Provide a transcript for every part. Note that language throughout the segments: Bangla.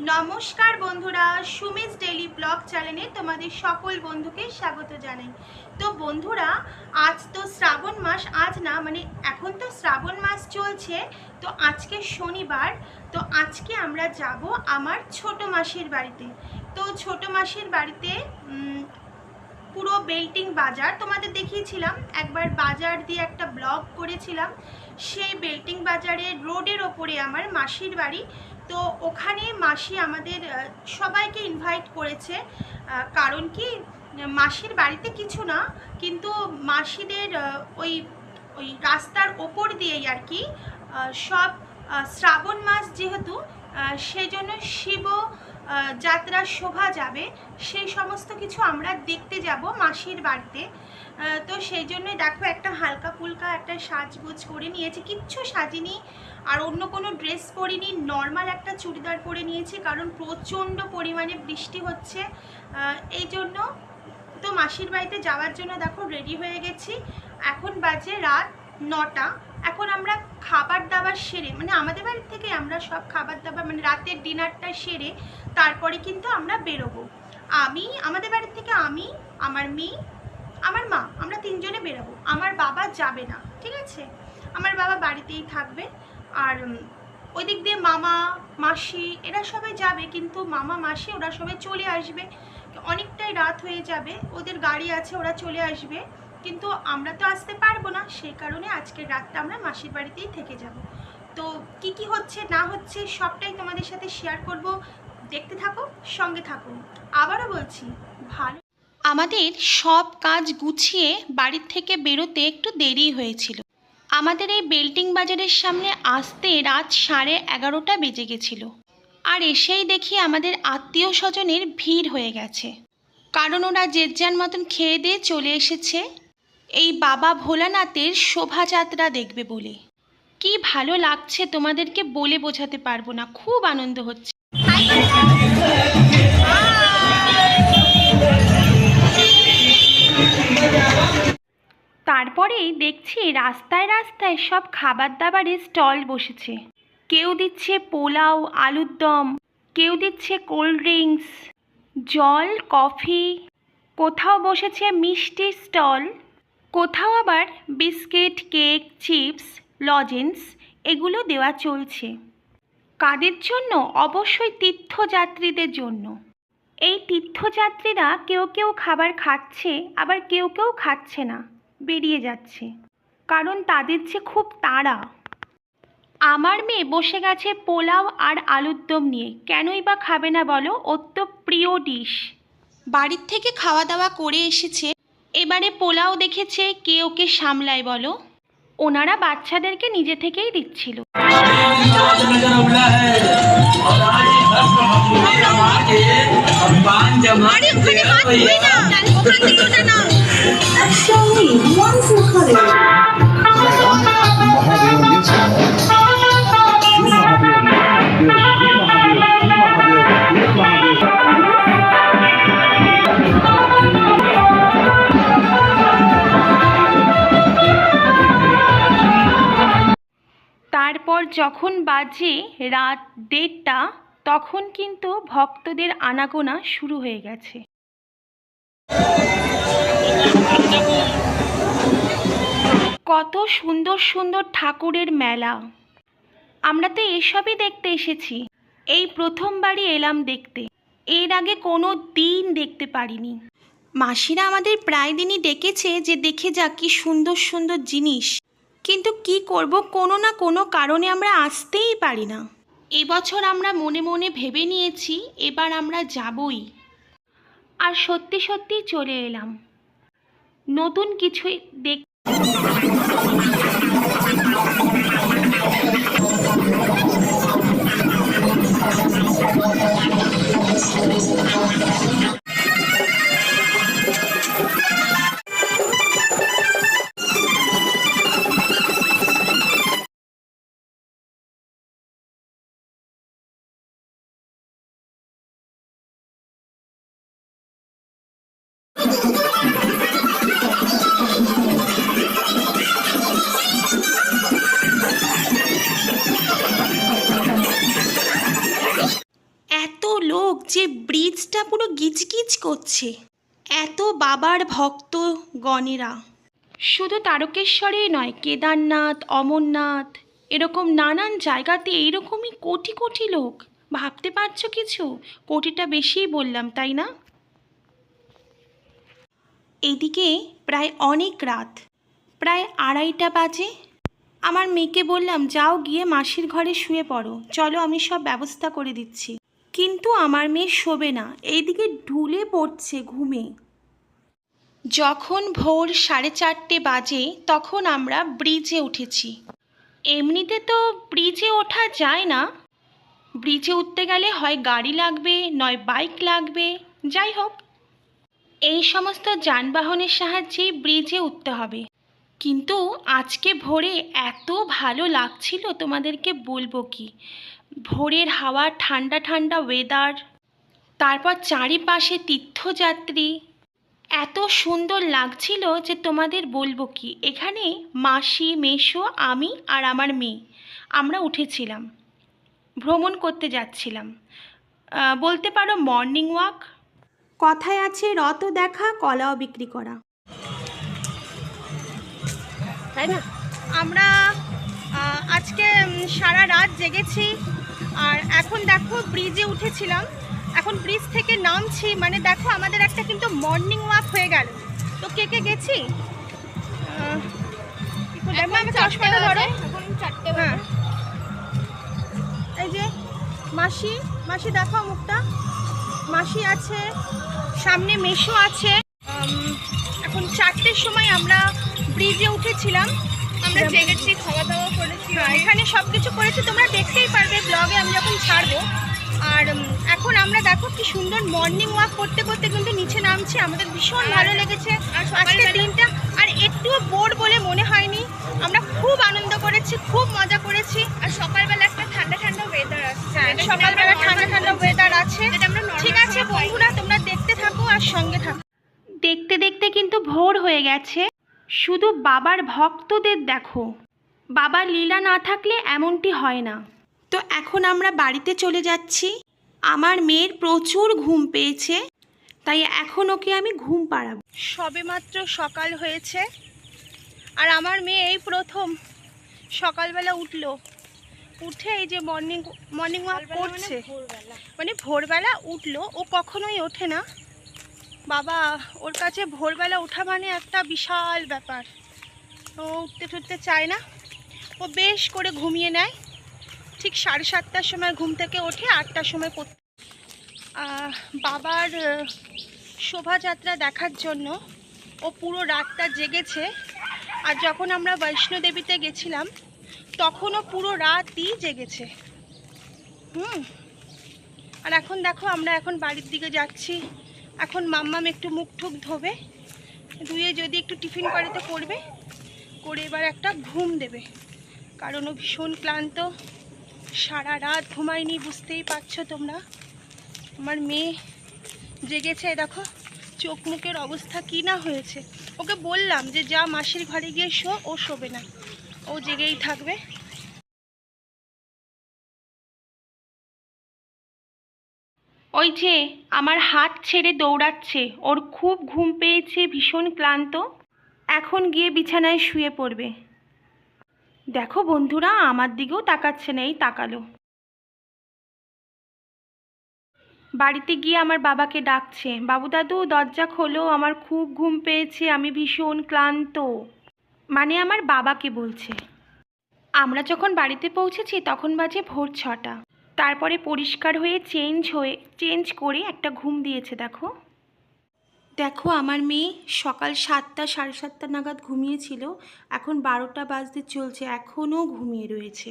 নমস্কার বন্ধুরা সুমিস ডেলি ব্লগ চ্যানেলে তোমাদের সকল বন্ধুকে স্বাগত জানাই। তো বন্ধুরা, আজ তো শ্রাবণ মাস, আজ না মানে এখন তো শ্রাবণ মাস চলছে, তো আজকে শনিবার, তো আজকে আমরা যাব আমার ছোট মাসির বাড়িতে। তো ছোট মাসির বাড়িতে পুরো বেল্টিং বাজার তোমাদের দেখিয়েছিলাম। একবার বাজার দিয়ে একটা ব্লগ করেছিলাম। সেই বেল্টিং বাজারে রোডের ওপরে আমার মাসির বাড়ি। তো ওখানে মাসি আমাদের সবাইকে ইনভাইট করেছে। কারণ কি, মাসির বাড়িতে কিছু না, কিন্তু মাসিদের ওই ওই রাস্তার ওপর দিয়েই আর কি সব শ্রাবণ মাস যেহেতু সেই জন্য শিব আহ, যাত্রা শোভা যাবে সেই সমস্ত কিছু আমরা দেখতে যাব মাসির বাড়িতে। তো সেই জন্যই দেখো একটা হালকা ফুলকা একটা সাজগোজ করে নিয়েছি। কিচ্ছু সাজিনি আর অন্য কোনো ড্রেস পরিনি নর্মাল একটা চুড়িদার পরে নিয়েছি কারণ প্রচণ্ড পরিমাণে বৃষ্টি হচ্ছে। এই জন্য তো মাসির বাড়িতে যাওয়ার জন্য দেখো রেডি হয়ে গেছি। এখন বাজে রাত নটা। এখন আমরা খাবার দাবার সেরে মানে আমাদের বাড়ি থেকে আমরা সব খাবার দাবার মানে রাতের ডিনারটা সেরে তারপরে কিন্তু আমরা বেরোবো। আমি, আমাদের বাড়ি থেকে আমি, আমার মেয়ে, আমার মা, আমরা তিনজনে বেরোবো। আমার বাবা যাবে না, ঠিক আছে? আমার বাবা বাড়িতেই থাকবে। আর ওই দিক দিয়ে মামা, মাসি, এরা সবাই যাবে, কিন্তু মামা, মাসি ওরা সবাই চলে আসবে। অনেকটাই রাত হয়ে যাবে, ওদের গাড়ি আছে, ওরা চলে আসবে। কিন্তু আমরা তো আসতে পারব না সেই কারণে আজকের রাতটা আমরা মাসির বাড়িতেই থেকে যাব। তো কি কি হচ্ছে, না হচ্ছে, সবটাই তোমাদের সাথে শেয়ার করব। দেখতে থাকো, সঙ্গে থাকো। আবারও বলছি, ভালো আমাদের সব কাজ গুছিয়ে বাড়ির থেকে বেরোতে একটু দেরি হয়েছিল। আমাদের এই বেল্টিং বাজারের সামনে আসতে রাত সাড়ে এগারোটা বেজে গেছিল। আর এসেই দেখি আমাদের আত্মীয় স্বজনের ভিড় হয়ে গেছে। কারণ ওরা যে যার মতন খেয়ে দিয়ে চলে এসেছে। এই বাবা ভোলানাথের শোভাযাত্রা দেখবে বলে। কি ভালো লাগছে তোমাদেরকে বলে বোঝাতে পারব না, খুব আনন্দ হচ্ছে। তারপরেই দেখছি রাস্তায় রাস্তায় সব খাবার দাবারের স্টল বসেছে। কেউ দিচ্ছে পোলাও, আলুর দম, কেউ দিচ্ছে কোল্ড ড্রিঙ্কস, জল, কফি, কোথাও বসেছে মিষ্টির স্টল। কোথাও আবার বিস্কিট, কেক, চিপস, লজেন্স এগুলো দেওয়া চলছে। কাদের জন্য? অবশ্যই তীর্থযাত্রীদের জন্য। এই তীর্থযাত্রীরা কেউ কেউ খাবার খাচ্ছে, আবার কেউ কেউ খাচ্ছে না, বেরিয়ে যাচ্ছে। কারণ তাদের যে খুব তাড়া। আমার মেয়ে বসে গেছে পোলাও আর আলুর দম নিয়ে। কেনই বা খাবে না বলো? অত্য প্রিয় ডিশ। বাড়ির থেকে খাওয়া দাওয়া করে এসেছে এবারে পোলাও দেখেছে কে ওকে সামলায় বলো? ওনারা বাচ্চাদেরকে নিজে থেকেই দিচ্ছিল। তারপর যখন বাজে রাত দেড়টা, তখন কিন্তু ভক্তদের আনাগোনা শুরু হয়ে গেছে। কত সুন্দর সুন্দর ঠাকুরের মেলা। আমরা তো এসবই দেখতে এসেছি। এই প্রথমবারই এলাম দেখতে। এর আগে কোনো দিন দেখতে পারিনি। মাসিরা আমাদের প্রায় দিনই ডেকেছে যে দেখে যা কি সুন্দর সুন্দর জিনিস। কিন্তু কি করব কোনো না কোনো কারণে আমরা আসতেই পারি না। এবছর আমরা মনে মনে ভেবে নিয়েছি এবার আমরা যাবই। আর সত্যি সত্যি চলে এলাম। নতুন কিছুই দেখ ব্রিজটা পুরো গিচগিচ করছে। এত বাবার ভক্ত গণেরা শুধু তারকেশ্বরেই নয় কেদারনাথ অমরনাথ এরকম নানান জায়গাতে এইরকমই কোটি কোটি লোক। ভাবতে পারছ কিছু? কোটিটা বেশিই বললাম তাই না? এদিকে প্রায় অনেক রাত। প্রায় আড়াইটা বাজে। আমার মেয়েকে বললাম যাও গিয়ে মাসির ঘরে শুয়ে পড়ো। চলো আমি সব ব্যবস্থা করে দিচ্ছি। কিন্তু আমার মেয়ে শোবে না। এইদিকে ঢুলে পড়ছে ঘুমে। যখন ভোর সাড়ে চারটে বাজে, তখন আমরা ব্রিজে উঠেছি। এমনিতে তো ব্রিজে ওঠা যায় না। ব্রিজে উঠতে গেলে হয় গাড়ি লাগবে, নয় বাইক লাগবে, যাই হোক। এই সমস্ত যানবাহনের সাহায্যে ব্রিজে উঠতে হবে। কিন্তু আজকে ভোরে এত ভালো লাগছিল, তোমাদেরকে বলব কি? ভোরের হাওয়া ঠান্ডা ঠান্ডা ওয়েদার তারপর চারিপাশে তীর্থযাত্রী। এত সুন্দর লাগছিল যে তোমাদের বলব কি এখানে মাসি মেশো আমি আর আমার মেয়ে আমরা উঠেছিলাম ভ্রমণ করতে যাচ্ছিলাম। বলতে পারো মর্নিং ওয়াক কথায় আছে রত দেখা কলাও বিক্রি করা। তাই না? আমরা আজকে সারা রাত জেগেছি। আর এখন দেখো ব্রিজে উঠেছিলাম। এখন ব্রিজ থেকে নামছি। মানে দেখো আমাদের একটা কিন্তু মর্নিং ওয়াক হয়ে গেল। তো কে কে গেছি? চশমাটা ধরো। হ্যাঁ। এই যে মাসি মাসি দেখো মুখটা। মাসি আছে সামনে মেশো আছে। এখন চারটের সময় আমরা ব্রিজে উঠেছিলাম। আমরা জেগেছি খাওয়া দাওয়া করেছি এখানে সব কিছু করেছি তোমরা দেখতেই পারবে ব্লগে আমি যখন ছাড়বো। আর উম, এখন আমরা দেখো কি সুন্দর মর্নিং ওয়াক করতে করতে কিন্তু নিচে নামছি আমাদের ভীষণ ভালো লেগেছে। আজকের দিনটা আর একটুও বোর বলে মনে হয়নি। আমরা খুব আনন্দ করেছি খুব মজা করেছি। আর সকালবেলা একটা ঠান্ডা ঠান্ডা ওয়েদার আছে। সকালবেলা ঠান্ডা ঠান্ডা ওয়েদার আছে। ঠিক আছে বন্ধুরা তোমরা দেখতে থাকো আর সঙ্গে থাকো। দেখতে দেখতে কিন্তু ভোর হয়ে গেছে। শুধু বাবার ভক্তদের দেখো। বাবার লীলা না থাকলে এমনটি হয় না। তো এখন আমরা বাড়িতে চলে যাচ্ছি। আমার মেয়ের প্রচুর ঘুম পেয়েছে তাই এখন ওকে আমি ঘুম পাড়াবো। সবেমাত্র সকাল হয়েছে আর আমার মেয়ে এই প্রথম। সকালবেলা উঠল। উঠে এই যে মর্নিং মর্নিং ওয়াক করছে। মানে ভোরবেলা উঠল ও কখনোই ওঠে না। বাবা, ওর কাছে ভোরবেলা ওঠা মানে একটা বিশাল ব্যাপার। ও উঠতে টুটতে চায় না। ও বেশ করে ঘুমিয়ে নেয়। ঠিক সাড়ে সাতটার সময় ঘুম থেকে ওঠে, আটটার সময় পড়তে বাবার শোভাযাত্রা দেখার জন্য ও পুরো রাতটা জেগেছে। আর যখন আমরা বৈষ্ণোদেবীতে গেছিলাম, তখনও পুরো রাতই জেগেছে। হুম। আর এখন দেখো, আমরা এখন বাড়ির দিকে যাচ্ছি। এখন মাম্মাম একটু মুখ ঠুক ধোবে, ধুয়ে যদি একটু টিফিন করে তো করবে, করে এবার একটা ঘুম দেবে। কারণ ও ভীষণ ক্লান্ত, সারা রাত ঘুমায়নি, বুঝতেই পারছ তোমরা। আমার মেয়ে জেগেছে, দেখো, চোখ মুখের অবস্থা কী না হয়েছে। ওকে বললাম যে, যা মাসির ঘরে গিয়ে শো, ও শোবে না। ও জেগেই থাকবে। ওই যে, আমার হাত ছেড়ে দৌড়াচ্ছে। ওর খুব ঘুম পেয়েছে, ভীষণ ক্লান্ত। এখন গিয়ে বিছানায় শুয়ে পড়বে। দেখো বন্ধুরা, আমার দিকেও তাকাচ্ছে না, এই তাকালো। বাড়িতে গিয়ে আমার বাবাকে ডাকছে। বাবু দাদু দরজা খোলো, আমার খুব ঘুম পেয়েছে, আমি ভীষণ ক্লান্ত। মানে আমার বাবাকে বলছে। আমরা যখন বাড়িতে পৌঁছেছি, তখন বাজে ভোর ছটা। তারপরে পরিষ্কার হয়ে চেঞ্জ হয়ে চেঞ্জ করে একটা ঘুম দিয়েছে, দেখো। দেখো, আমার মেয়ে সকাল সাতটা, সাড়ে সাতটা নাগাদ ঘুমিয়েছিল। এখন বারোটা বাজতে চলছে, এখনও ঘুমিয়ে রয়েছে।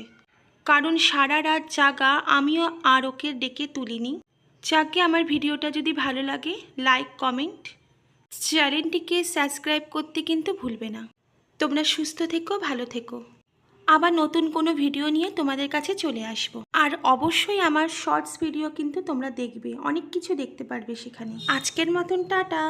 কারণ সারা রাত জাগা, আমিও আর ওকে ডেকে তুলিনি। যাকে আমার ভিডিওটা যদি ভালো লাগে লাইক কমেন্ট চ্যানেলটিকে সাবস্ক্রাইব করতে কিন্তু ভুলবে না। তোমরা সুস্থ থেকো, ভালো থেকো। আবার নতুন কোনো ভিডিও নিয়ে তোমাদের কাছে চলে আসব। আর অবশ্যই আমার শর্টস ভিডিও কিন্তু তোমরা দেখবে, অনেক কিছু দেখতে পারবে সেখানে। আজকের মতন, টাটা!